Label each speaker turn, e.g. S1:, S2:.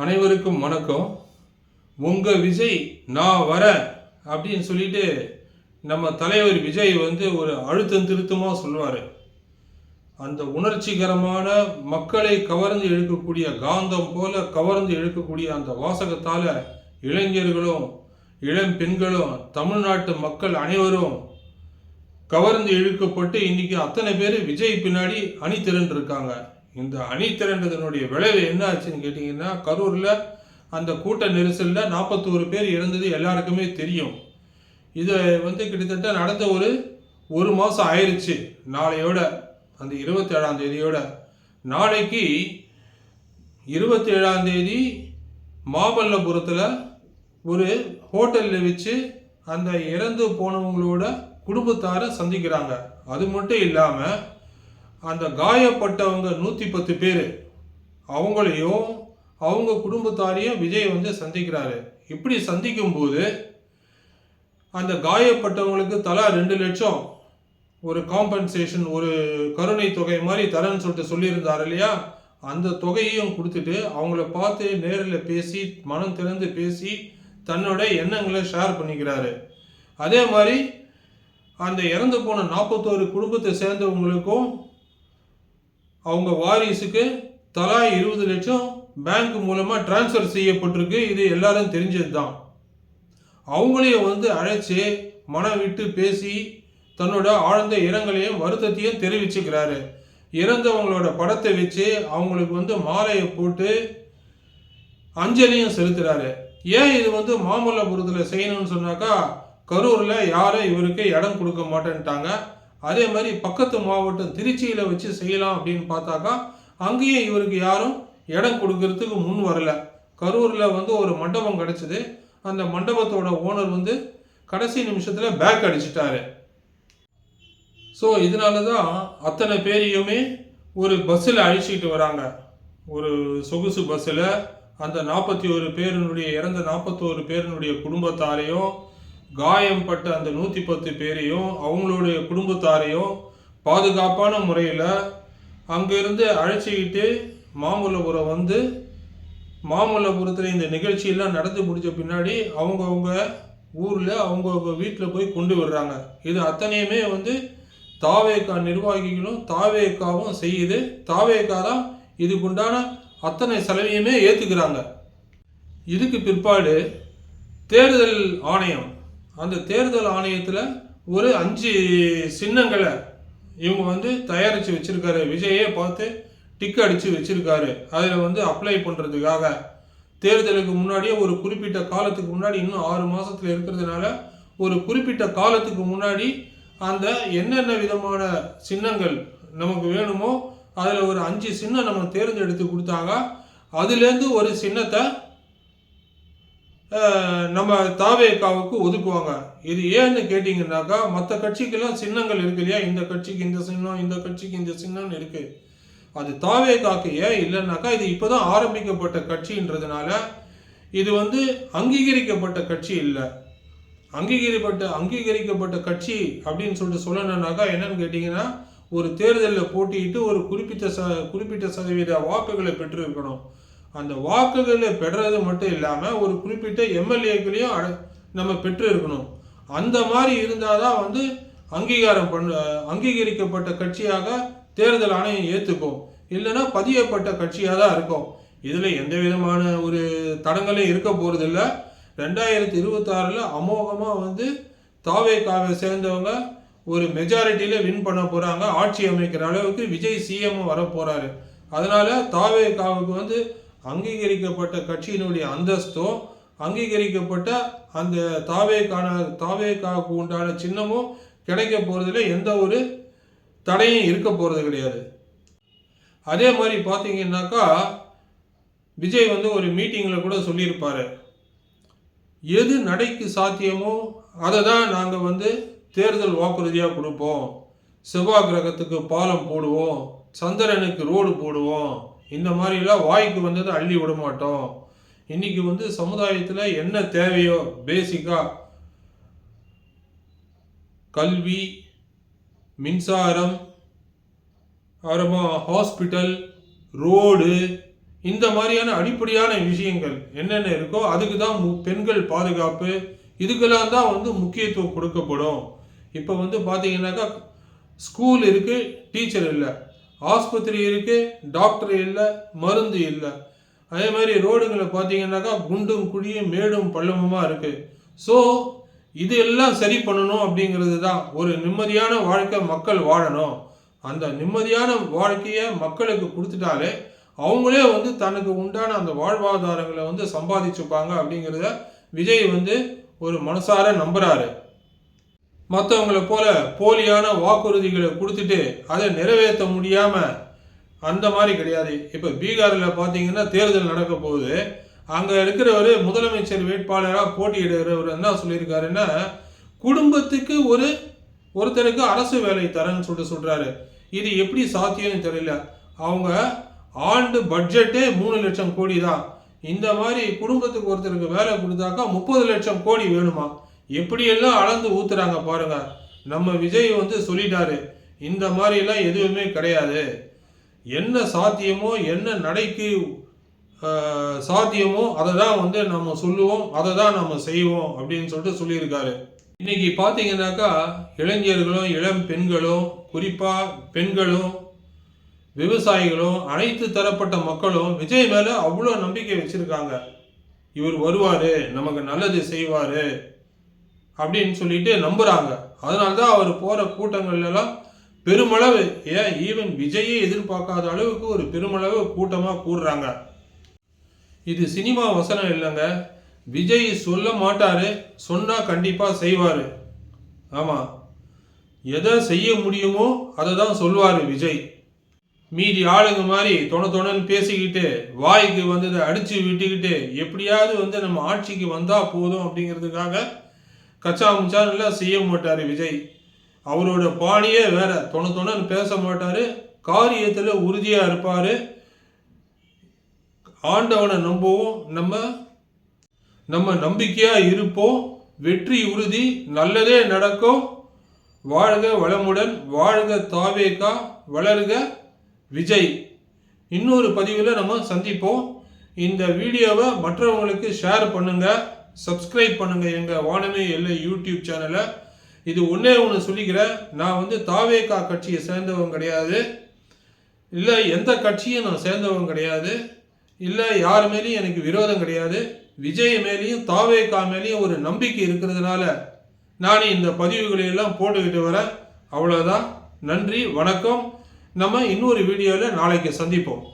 S1: அனைவருக்கும் வணக்கம். உங்கள் விஜய் நான் வரேன் அப்படின்னு சொல்லிட்டு நம்ம தலைவர் விஜய் வந்து ஒரு அழுத்தம் திருத்தமாக சொல்வார் அந்த உணர்ச்சிகரமான மக்களை கவர்ந்து இழுக்கக்கூடிய காந்தம் போல கவர்ந்து இழுக்கக்கூடிய அந்த வாசகத்தால் இளைஞர்களும் இளம் பெண்களும் தமிழ்நாட்டு மக்கள் அனைவரும் கவர்ந்து இழுக்கப்பட்டு இன்னைக்கு அத்தனை பேர் விஜய் பின்னாடி அணி திரண்டிருக்காங்க. இந்த அணி திரண்டதனுடைய விளைவு என்ன ஆச்சுன்னு கேட்டிங்கன்னா கரூரில் அந்த கூட்ட நெரிசலில் நாற்பத்தோரு பேர் இறந்தது எல்லாருக்குமே தெரியும். இதை வந்து கிட்டத்தட்ட நடந்த ஒரு ஒரு மாதம் ஆயிடுச்சு நாளையோட அந்த இருபத்தேழாம் தேதியோட. நாளைக்கு இருபத்தேழாம் தேதி மாமல்லபுரத்தில் ஒரு ஹோட்டலில் வச்சு அந்த இறந்து போனவங்களோட குடும்பத்தாரை சந்திக்கிறாங்க. அது மட்டும் இல்லாமல் அந்த காயப்பட்டவங்க நூற்றி பத்து பேர். அவங்களையும் அவங்க குடும்பத்தாரையும் விஜய் வந்து சந்திக்கிறாரு. இப்படி சந்திக்கும்போது அந்த காயப்பட்டவங்களுக்கு தலா ரெண்டு லட்சம். ஒரு காம்பன்சேஷன் ஒரு கருணை தொகை மாதிரி தரேன்னு சொல்லிட்டு சொல்லியிருந்தார் இல்லையா? அந்த தொகையையும் கொடுத்துட்டு அவங்கள பார்த்து நேரில் பேசி மனம் திறந்து பேசி தன்னோட எண்ணங்களை ஷேர் பண்ணிக்கிறாரு. அதே மாதிரி அந்த இறந்து போன நாற்பத்தோரு குடும்பத்தை சேர்ந்தவங்களுக்கும் அவங்க வாரிசுக்கு தலா இருபது லட்சம் பேங்க் மூலமாக டிரான்ஸ்ஃபர் செய்யப்பட்டிருக்கு. இது எல்லாரும் தெரிஞ்சது தான் அவங்களையும் வந்து அழைச்சி மனம் விட்டு பேசி தன்னோட ஆழ்ந்த இரங்கலையும் வருத்தத்தையும் தெரிவிச்சுக்கிறாரு. இறந்தவங்களோட படத்தை வச்சு அவங்களுக்கு வந்து மாலையை போட்டு அஞ்சலியும் செலுத்துகிறாரு ஏன் இது வந்து மாமல்லபுரத்தில் செய்யணும்னு சொன்னாக்கா கரூரில் யாரும் இவருக்கு இடம் கொடுக்க மாட்டேன்ட்டாங்க. அதே மாதிரி பக்கத்து மாவட்டம் திருச்சியில் வச்சு செய்யலாம் அப்படின்னு பார்த்தாக்கா அங்கேயும் இவருக்கு யாரும் இடம் கொடுக்கறதுக்கு முன் வரல. கரூரில் வந்து ஒரு மண்டபம் கிடச்சிது. அந்த மண்டபத்தோட ஓனர் வந்து கடைசி நிமிஷத்தில் பேக் அடிச்சிட்டாரு. ஸோ இதனால தான் அத்தனை பேரையுமே ஒரு பஸ்ஸில் அழிச்சிக்கிட்டு வராங்க. ஒரு சொகுசு பஸ்ஸில் அந்த நாற்பத்தி ஒரு பேரினுடைய இறந்த நாற்பத்தோரு பேரினுடைய குடும்பத்தாரையும் காயம்பட்ட அந்த நூற்றி பத்து பேரையும் அவங்களுடைய குடும்பத்தாரையும் பாதுகாப்பான முறையில் அங்கேருந்து அழைச்சிக்கிட்டு மாமல்லபுரம் வந்து மாமல்லபுரத்தில் இந்த நிகழ்ச்சியெல்லாம் நடந்து முடிச்ச பின்னாடி அவங்கவுங்க ஊரில் அவங்கவுங்க வீட்டில் போய் கொண்டு விடுறாங்க இது அத்தனையுமே வந்து தாவேக்கா நிர்வாகிகளும் தாவேக்காவும் செய்யுது. தாவேக்கா தான் இதுக்குண்டான அத்தனை செலவையுமே ஏற்றுக்கிறாங்க இதுக்கு பிற்பாடு தேர்தல் ஆணையம் அந்த தேர்தல் ஆணையத்தில் ஒரு அஞ்சு சின்னங்களை இவங்க வந்து தயாரித்து வச்சுருக்காரு. விஜயே பார்த்து டிக் அடித்து வச்சிருக்காரு. அதில் வந்து அப்ளை பண்ணுறதுக்காக தேர்தலுக்கு முன்னாடியே ஒரு குறிப்பிட்ட காலத்துக்கு முன்னாடி இன்னும் ஆறு மாதத்தில் இருக்கிறதுனால ஒரு குறிப்பிட்ட காலத்துக்கு முன்னாடி அந்த என்னென்ன விதமான சின்னங்கள் நமக்கு வேணுமோ அதில் ஒரு அஞ்சு சின்னம் நம்ம தேர்ந்தெடுத்து கொடுத்தாங்க. அதுலேருந்து ஒரு சின்னத்தை நம்ம தாவேக்காவுக்கு ஒதுக்குவாங்க. இது ஏன்னு கேட்டிங்கன்னாக்கா மற்ற கட்சிக்கெல்லாம் சின்னங்கள் இருக்கு இல்லையா? இந்த கட்சிக்கு இந்த சின்னம் இந்த கட்சிக்கு இந்த சின்னம்னு இருக்கு. அது தாவேக்காக்கு ஏன் இல்லைன்னாக்கா இது இப்போதான் ஆரம்பிக்கப்பட்ட கட்சின்றதுனால இது வந்து அங்கீகரிக்கப்பட்ட கட்சி இல்லை. அங்கீகரிக்கப்பட்ட அங்கீகரிக்கப்பட்ட கட்சி அப்படின்னு சொல்லிட்டு சொல்லணுன்னாக்கா என்னன்னு கேட்டிங்கன்னா ஒரு தேர்தலில் போட்டியிட்டு ஒரு குறிப்பிட்ட ச குறிப்பிட்ட சதவீத வாக்குகளை பெற்றிருக்கணும். அந்த வாக்குகளை பெறுறது மட்டும் இல்லாமல் ஒரு குறிப்பிட்ட எம்எல்ஏக்களையும் அட நம்ம பெற்று இருக்கணும் அந்த மாதிரி இருந்தால் தான் வந்து அங்கீகாரம் பண்ண அங்கீகரிக்கப்பட்ட கட்சியாக தேர்தல் ஆணையம் ஏற்றுக்கும் இல்லைன்னா பதியப்பட்ட கட்சியாக தான் இருக்கும். இதில் எந்த விதமான ஒரு தடங்களும் இருக்க போகிறதில்ல ரெண்டாயிரத்தி இருபத்தாறில் அமோகமாக வந்து தாவேக்காவை சேர்ந்தவங்க ஒரு மெஜாரிட்டியில் வின் பண்ண போகிறாங்க ஆட்சி அமைக்கிற அளவுக்கு விஜய் சிஎம் வர போகிறாரு அதனால் தாவேக்காவுக்கு வந்து அங்கீகரிக்கப்பட்ட கட்சியினுடைய அந்தஸ்தோ அங்கீகரிக்கப்பட்ட அந்த தாவேக்கான தாவேக்காவுக்கு உண்டான சின்னமும் கிடைக்க போகிறதுல எந்த ஒரு தடையும் இருக்க போகிறது கிடையாது. அதே மாதிரி பார்த்தீங்கன்னாக்கா விஜய் வந்து ஒரு மீட்டிங்கில் கூட சொல்லியிருப்பார். எது நடைக்கு சாத்தியமோ அதை தான் நாங்கள் வந்து தேர்தல் வாக்குறுதியாக கொடுப்போம். செவ்வாய் கிரகத்துக்கு பாலம் போடுவோம். சந்திரனுக்கு ரோடு போடுவோம். இந்த மாதிரிலாம் வாய்க்கு வந்ததை அள்ளி விட மாட்டோம். இன்னைக்கு வந்து சமுதாயத்தில் என்ன தேவையோ பேசிக்காக கல்வி மின்சாரம் அப்புறமா ஹாஸ்பிட்டல் ரோடு இந்த மாதிரியான அடிப்படையான விஷயங்கள் என்னென்ன இருக்கோ அதுக்கு தான் மு- பெண்கள் பாதுகாப்பு இதுக்கெல்லாம் தான் வந்து முக்கியத்துவம் கொடுக்கப்படும். இப்போ வந்து பார்த்தீங்கன்னாக்கா ஸ்கூல் இருக்குது டீச்சர் இல்லை. ஆஸ்பத்திரி இருக்கு டாக்டர் இல்லை மருந்து இல்லை. அதே மாதிரி ரோடுகளை பார்த்தீங்கன்னாக்கா குண்டும் குழியும் மேடும் பள்ளமுமா இருக்கு. ஸோ இது எல்லாம் சரி பண்ணணும் அப்படிங்கிறது தான் ஒரு நிம்மதியான வாழ்க்கை மக்கள் வாழணும். அந்த நிம்மதியான வாழ்க்கையை மக்களுக்கு கொடுத்துட்டாலே அவங்களே வந்து தனக்கு உண்டான அந்த வாழ்வாதாரங்களை வந்து சம்பாதிச்சுப்பாங்க அப்படிங்கிறத விஜய் வந்து ஒரு மனசார நம்புறாரு. மற்றவங்கள போல போலியான வாக்குறுதிகளை கொடுத்துட்டு அதை நிறைவேற்ற முடியாமல் அந்த மாதிரி கிடையாது. இப்போ பீகாரில் பார்த்தீங்கன்னா தேர்தல் நடக்க போகுது. அங்கே இருக்கிறவர் முதலமைச்சர் வேட்பாளராக போட்டியிடுகிறவர் என்ன சொல்லியிருக்காருன்னா குடும்பத்துக்கு ஒரு ஒருத்தருக்கு அரசு வேலை தரேன்னு சொல்லிட்டு சொல்கிறாரு இது எப்படி சாத்தியம்னு தெரியல. அவங்க ஆண்டு பட்ஜெட்டே மூணு லட்சம் கோடி தான். இந்த மாதிரி குடும்பத்துக்கு ஒருத்தருக்கு வேலை கொடுத்தாக்கா முப்பது லட்சம் கோடி வேணுமா? எப்படியெல்லாம் அளந்து ஊத்துறாங்க பாருங்க. நம்ம விஜய் வந்து சொல்லிட்டாரு இந்த மாதிரிலாம் எதுவுமே கிடையாது. என்ன சாத்தியமோ என்ன நடைக்கு சாத்தியமோ அதை தான் வந்து நம்ம சொல்லுவோம் அதை தான் நம்ம செய்வோம் அப்படின்னு சொல்லிட்டு சொல்லியிருக்காரு. இன்னைக்கு பார்த்தீங்கன்னாக்கா இளைஞர்களும் இளம் பெண்களும் குறிப்பாக பெண்களும் விவசாயிகளும் அனைத்து தரப்பட்ட மக்களும் விஜய் மேலே அவ்வளோ நம்பிக்கை வச்சுருக்காங்க. இவர் வருவார் நமக்கு நல்லது செய்வார். அப்படின்னு சொல்லிட்டு நம்புகிறாங்க அதனால தான் அவர் போகிற கூட்டங்கள்லாம் எல்லாம் பெருமளவு ஏன் ஈவன் விஜயே எதிர்பார்க்காத அளவுக்கு ஒரு பெருமளவு கூட்டமாக கூடுறாங்க. இது சினிமா வசனம் இல்லைங்க. விஜய் சொல்ல மாட்டார் சொன்னால் கண்டிப்பாக செய்வார். ஆமாம் எதை செய்ய முடியுமோ அதை தான் சொல்லுவார் விஜய். மீதி ஆளுங்க மாதிரி தொண தொணன்னு பேசிக்கிட்டு வாய்க்கு வந்ததை அடித்து விட்டுக்கிட்டு எப்படியாவது வந்து நம்ம ஆட்சிக்கு வந்தால் போதும் அப்படிங்கிறதுக்காக கச்சா முச்சான் எல்லாம் செய்ய மாட்டார் விஜய். அவரோட பாணியே வேற. தொண தொணன்னு பேச மாட்டார். காரியத்தில் உறுதியாக இருப்பார். ஆண்டவனை நம்புவோம். நம்ம நம்ம நம்பிக்கையாக இருப்போம். வெற்றி உறுதி நல்லதே நடக்கும். வாழ்க வளமுடன் வாழ்க தாவேகா வளர்க விஜய். இன்னொரு பதிவில் நம்ம சந்திப்போம். இந்த வீடியோவை மற்றவங்களுக்கு ஷேர் பண்ணுங்கள் சப்ஸ்கிரைப் பண்ணுங்கள் எங்கள் வானமே எல்லை யூடியூப் சேனலை இது ஒன்றே ஒன்று சொல்லிக்கிறேன். நான் வந்து தாவேகா கட்சியை சேர்ந்தவன் கிடையாது. இல்லை எந்த கட்சியும் நான் சேர்ந்தவன் கிடையாது. இல்லை யார் மேலேயும் எனக்கு விரோதம் கிடையாது. விஜய் மேலேயும் தாவேகா மேலேயும் ஒரு நம்பிக்கை இருக்கிறதுனால நான் இந்த பதிவுகளை எல்லாம் போட்டுக்கிட்டு வரேன். அவ்வளோதான் நன்றி வணக்கம். நம்ம இன்னொரு வீடியோவில் நாளைக்கு சந்திப்போம்.